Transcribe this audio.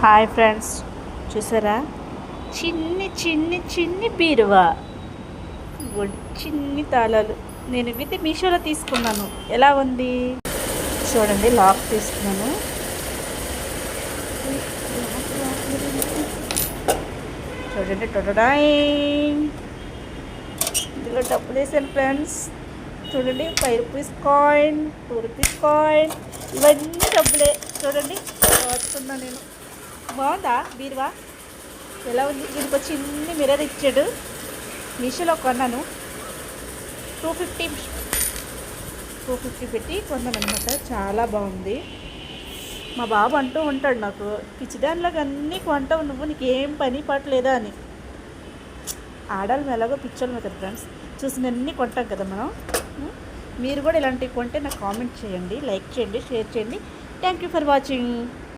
Hi friends చూసారా? చిన్ని చిన్ని చిన్ని బీరువా. చిన్ని తాళాలు. నేను ఇవైతే మీషోలో తీసుకున్నాను. ఎలా ఉంది? చూడండి లాక్ తీసుకున్నాను. చూడండి టొటడాయి. ఇందులో డబ్బులు వేసాను ఫ్రెండ్స్ చూడండి five rupees coin two rupees coin ఇవన్నీ డబ్బులే. చూడండి వాడుతున్నా నేను. బాగుందా? బీరువా? ఎలా ఉంది? దీనికి చిన్ని మిర్రర్ ఇచ్చాడు. మీషోలో కొన్నాను. టూ ఫిఫ్టీ టూ ఫిఫ్టీ పెట్టి కొన్నానమాట చాలా బాగుంది. మా బాబు అంటూ ఉంటాడు నాకు పిచ్చిదానిలాగా అన్నీ కొంటావు నువ్వు నీకేం పని పట్టలేదా అని. ఆడాలి ఎలాగో పిచ్చోళ్ళమే కదా ఫ్రెండ్స్ చూసినన్ని కొంటాం కదా మనం. మీరు కూడా ఇలాంటివి కొంటే నాకు కామెంట్ చేయండి లైక్ చేయండి షేర్ చేయండి. Thank you for watching